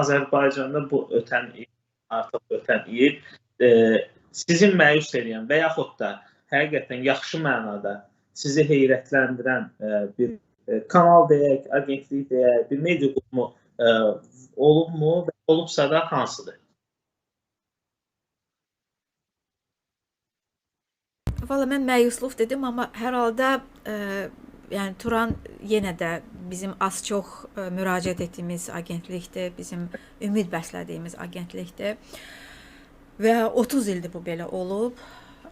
Azərbaycanda bu ötən il, artıq ötən il e, sizi məyus edən və yaxud da həqiqətən yaxşı mənada sizi heyrətləndirən e, bir e, kanal deyək, agentlik deyək, bir media qurumu e, olubmu və olubsa da hansıdır? Valla mən məyusluq dedim, amma hər halda e, yəni Turan yenə də bizim az çox e, müraciət etdiyimiz agentlikdir, bizim ümid bəslədiyimiz agentlikdir. Və 30 ildir bu belə olub.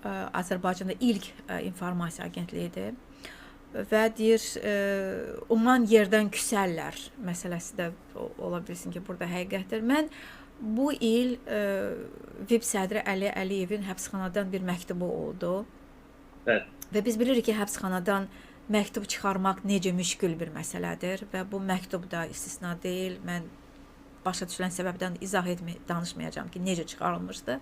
E, Azərbaycanda ilk e, informasiya agentliyidir. Və deyir, umman yerdən küsərlər məsələsi də ola bilsin ki, burada həqiqətdir. Mən bu il VIB sədri Əli Əliyevin həbsxanadan bir məktubu oldu. Bəli. Və biz bilirik ki, həbsxanadan məktub çıxarmaq necə müşkül bir məsələdir və bu məktub da istisna deyil. Mən başa düşülən səbəbdən izah etmə danışmayacağam ki, necə çıxarılmışdı.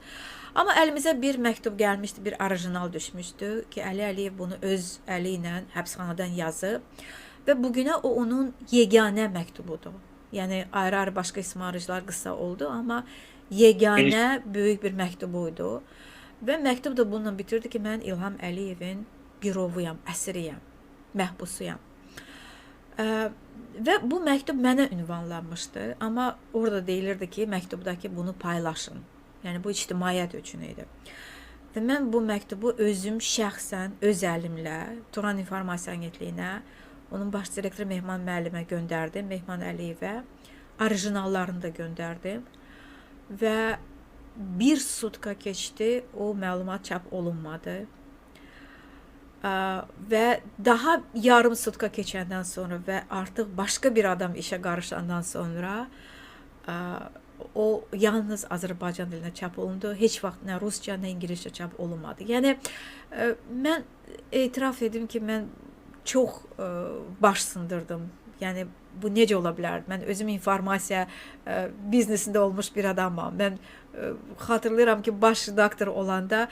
Amma əlimizə bir məktub gəlmişdi, bir orijinal düşmüşdü ki, Əli Əliyev bunu öz əli ilə həbsxanadan yazıb və bu günə o onun yeganə məktubudur. Yəni ayrı-ayrı başqa ismarıcılar qısa oldu, amma yeganə böyük bir məktubu idi. Və məktub da bununla bitirdi ki, mən İlham Əliyevin girovuyam, əsiriyəm, məhbusuyam. Ə, və bu məktub mənə ünvanlanmışdı, amma orada deyilirdi ki, məktubdakı bunu paylaşın. Yəni bu ictimaiyyət üçün idi. Və mən bu məktubu özüm şəxsən öz əlimlə Turan İnformasiya Agentliyinə, onun baş direktoru Mehman müəllimə göndərdim, Mehman Əliyevə. Orijinallarını da göndərdim. Və bir sutka keçdi, o məlumat çap olunmadı. Ə, və daha yarım sutka keçəndən sonra və artıq başqa bir adam işə qarışandan sonra ə, o yalnız Azərbaycan dilində çap olundu. Heç vaxt nə rusca, nə ingiliscə çap olunmadı. Yəni ə, mən etiraf edim ki, mən çox ə, baş sındırdım. Yəni bu necə ola bilər? Mən özüm informasiya ə, biznesində olmuş bir adamam. Mən ə, xatırlayıram ki, baş redaktor olanda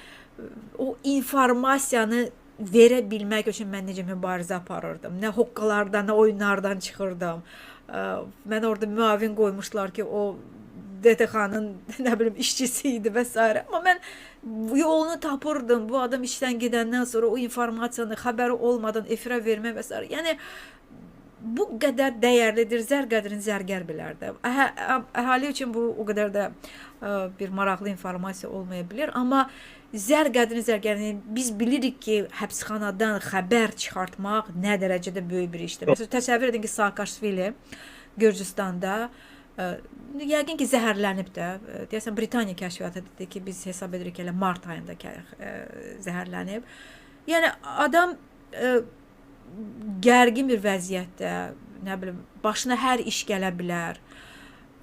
o informasiyanı verə bilmək üçün mən necə mübarizə aparırdım. Nə hoqqalardan, nə oyunlardan çıxırdım. Mən orada müavin qoymuşlar ki, o DTX-nın nə bilim işçisi idi və s. Amma mən yolunu tapırdım. Bu adam işdən gedəndən sonra o informasiyanı xəbəri olmadan efirə vermə və s. Yəni bu qədər dəyərlidir. Zər qədrin zərgər bilər də. Əhə, əhali üçün bu o qədər də ə, bir maraqlı informasiya olmaya bilər, amma zər qədrin zərgər yəni biz bilirik ki, həbsxanadan xəbər çıxartmaq nə dərəcədə böyük bir işdir. Məsələn, təsəvvür edin ki, Saakashvili Gürcüstanda ə, yəqin ki, zəhərlənib də. Deyəsən Britaniya kəşfiyyatı dedi ki, biz hesab edirik elə mart ayında ə, zəhərlənib. Yəni adam ə, gərgin bir vəziyyətdə, nə bilim, başına hər iş gələ bilər.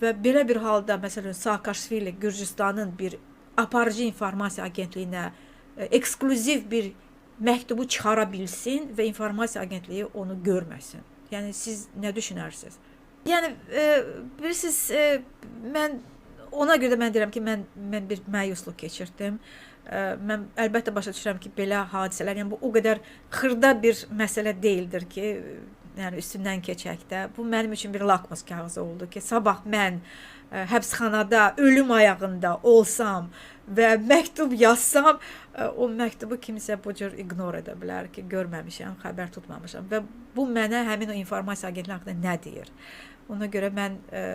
Və belə bir halda məsələn Saakashvili Gürcüstanın bir aparıcı informasiya agentliyinə e, ekskluziv bir məktubu çıxara bilsin və informasiya agentliyi onu görməsin. Yəni siz nə düşünərsiniz? Yəni e, bilirsiniz, e, mən ona görə də mən deyirəm ki, mən mən bir məyusluq keçirdim. Mən əlbəttə başa düşürəm ki, belə hadisələr, yəni bu o qədər xırda bir məsələ deyildir ki, yəni üstündən keçək də. Bu mənim üçün bir lakmus kağızı oldu ki, sabah mən ə, həbsxanada ölüm ayağında olsam və məktub yazsam, ə, o məktubu kimsə bu cür ignor edə bilər ki, görməmişəm, xəbər tutmamışam və bu mənə həmin o informasiya agentliyi haqqında nə deyir? Ona görə mən ə,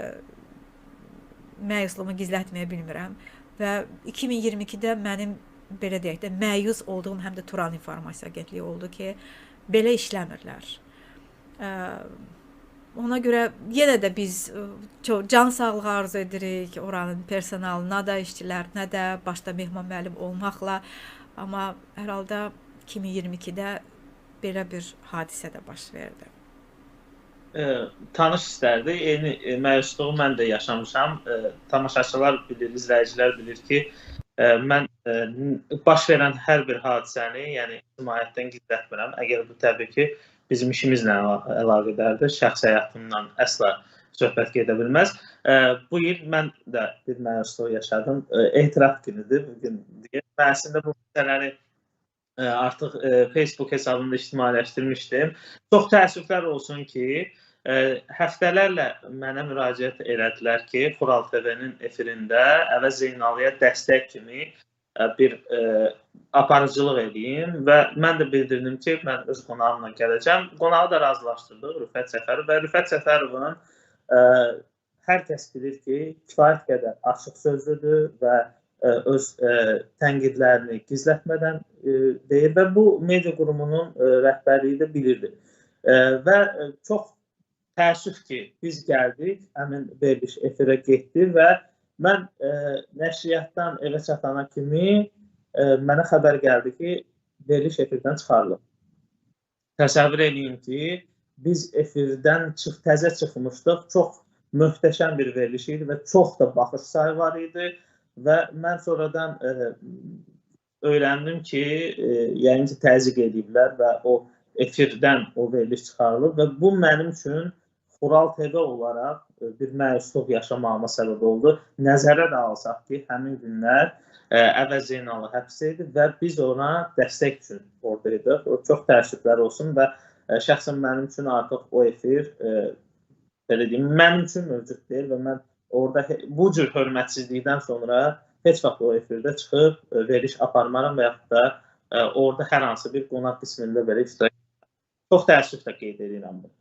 məyusluğumu gizlətməyə bilmirəm və 2022-də mənim belə deyək də məyus olduğum həm də Turan İnformasiya Agentliyi oldu ki, belə işləmirlər. Ona görə yenə də biz ə, çox can sağlığı arzu edirik oranın personalına da, işçilərinə də, başda Mehman müəllim olmaqla, amma hər halda 2022-də belə bir hadisə də baş verdi. E, tanış istərdi. Eyni e, məyusluğu mən də yaşamışam. E, tamaşaçılar bilir, izləyicilər bilir ki, e, mən n- baş verən hər bir hadisəni, yəni ictimaiyyətdən gizlətmirəm. Əgər bu təbii ki, bizim işimizlə əla- əlaqədardır, şəxsi həyatımdan əsla söhbət gedə bilməz. E, bu il mən də bir məyusluq yaşadım. E, etiraf günüdür bu gün. deyə. Mən əslində bu məsələni e, artıq e, Facebook hesabımda ictimailəşdirmişdim. Çox təəssüflər olsun ki, e, həftələrlə mənə müraciət elədilər ki, Xural TV-nin efirində Əvəz Zeynaliyə dəstək kimi e, bir aparıcılıq edeyim və mən də bildirdim ki, mən öz qonağımla gələcəm. Qonağı da razılaşdırdıq Rüfət Səfərov və Rüfət Səfərovun hər kəs bilir ki, kifayət qədər açıq sözlüdür və ə, öz ə, tənqidlərini gizlətmədən ə, deyir və bu media qurumunun ə, rəhbərliyi də bilirdi. Ə, və ə, çox təəssüf ki, biz gəldik, həmin veriliş efirə getdi və mən ə, nəşriyyatdan evə çatana kimi ə, mənə xəbər gəldi ki, veriliş efirdən çıxarılıb. Təsəvvür eləyin ki, biz efirdən çıx təzə çıxmışdıq. Çox möhtəşəm bir veriliş idi və çox da baxış sayı var idi və mən sonradan ə, öyrəndim ki, ə, yəqin ki təzyiq ediblər və o efirdən o veriliş çıxarılıb və bu mənim üçün Xural TV olaraq ə, bir məyusluq yaşamağıma səbəb oldu. Nəzərə də alsaq ki, həmin günlər ə, Əvəz Zeynalı həbs idi və biz ona dəstək üçün oradaydıq. O çox təəssüflər olsun və şəxsən mənim üçün artıq o efir belə deyim, mənim üçün mövcud deyil və mən orada bu cür hörmətsizlikdən sonra heç vaxt o efirdə çıxıb ə, veriliş aparmaram və yaxud da ə, orada hər hansı bir qonaq qismində belə iştirak Çox təəssüflə qeyd edirəm bunu.